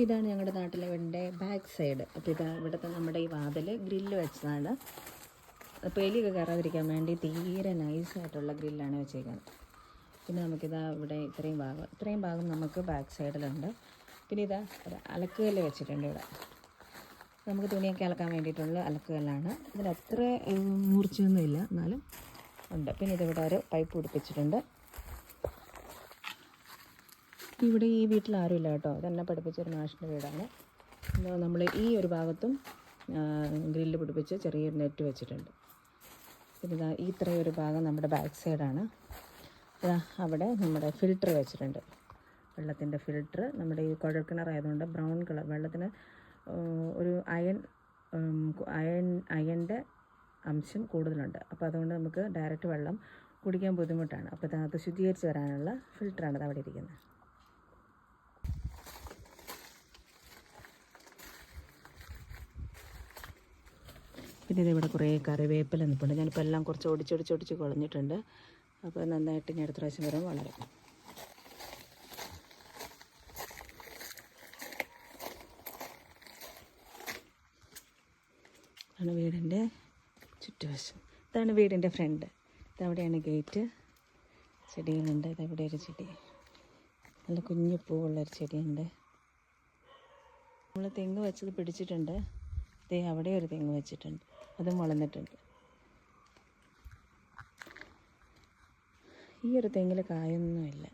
ഇതാണ് ഞങ്ങളുടെ നാട്ടിലെ വീടിന്റെ ബാക്ക് സൈഡ്. അപ്പോൾ ഇതാ ഇവിടുത്തെ നമ്മുടെ ഈ വാതിൽ ഗ്രില്ല് വെച്ചതാണ്. അപ്പോൾ എലിയൊക്കെ കയറാതിരിക്കാൻ വേണ്ടി തീരെ നൈസായിട്ടുള്ള ഗ്രില്ലാണ് വെച്ചേക്കുന്നത് പിന്നെ നമുക്കിതാ ഇവിടെ ഇത്രയും ഭാഗം ഇത്രയും ഭാഗം നമുക്ക് ബാക്ക് സൈഡിലുണ്ട്. പിന്നെ ഇതാ ഒരു അലക്കുകല്ല് വെച്ചിട്ടുണ്ട് ഇവിടെ. നമുക്ക് തുണിയൊക്കെ അലക്കാൻ വേണ്ടിയിട്ടുള്ള അലക്കുകല്ലാണ്. ഇതിന് അത്ര മൂർച്ചയൊന്നുമില്ല. എന്നാലും ഉണ്ട്. പിന്നെ ഇതിവിടെ ഒരു പൈപ്പ് പിടിപ്പിച്ചിട്ടുണ്ട്. ഇവിടെ ഈ വീട്ടിൽ ആരുമില്ല കേട്ടോ. തന്നെ പഠിപ്പിച്ചൊരു മാഷിന്റെ വീടാണ്. നമ്മൾ ഈ ഒരു ഭാഗത്തും ഗ്രില്ല് പിടിപ്പിച്ച് ചെറിയൊരു നെറ്റ് വെച്ചിട്ടുണ്ട്. പിന്നെ ഇതാ ഈ ഒരു ഭാഗം നമ്മുടെ ബാക്ക് സൈഡാണ്. അവിടെ നമ്മുടെ ഫിൽറ്റർ വെച്ചിട്ടുണ്ട്. വെള്ളത്തിന്റെ ഫിൽറ്റർ നമ്മുടെ ഈ കുഴൽക്കിണറായതുകൊണ്ട് ബ്രൗൺ കളർ വെള്ളത്തിന് ഒരു അയൺ അയൺ അയണിന്റെ അംശം കൂടുതലുണ്ട്. അപ്പോൾ അതുകൊണ്ട് നമുക്ക് ഡയറക്റ്റ് വെള്ളം കുടിക്കാൻ ബുദ്ധിമുട്ടാണ്. അപ്പോൾ അത് ശുദ്ധീകരിച്ച് വരാനുള്ള ഫിൽറ്ററാണ് അവിടെ ഇരിക്കുന്നത്. പിന്നെ ഇതിവിടെ കുറേ കറിവേപ്പില നിൽപ്പുണ്ട് ഞാനിപ്പോൾ എല്ലാം കുറച്ച് ഒടിച്ചൊടിച്ചൊടിച്ച് കുളഞ്ഞിട്ടുണ്ട്. അപ്പോൾ നന്നായിട്ട് ഞാൻ അടുത്ത പ്രാവശ്യം വരാൻ വളരെ ഇതാണ് വീടിന്റെ ചുറ്റുവശം. ഇതാണ് വീടിന്റെ ഫ്രണ്ട്. ഇതവിടെയാണ് ഗേറ്റ്. ചെടികളുണ്ട്. ഇതവിടെ ഒരു ചെടി. നല്ല കുഞ്ഞു പൂവുള്ളൊരു ചെടിയുണ്ട്. നമ്മൾ തെങ്ങ് വെച്ചത് പിടിച്ചിട്ടുണ്ട്. ദേ അവിടെ ഒരു തെങ്ങ് വെച്ചിട്ടുണ്ട്. അതും വളർന്നിട്ടുണ്ട് ഈ ഒരു തെങ്ങിൽ കായൊന്നുമില്ല.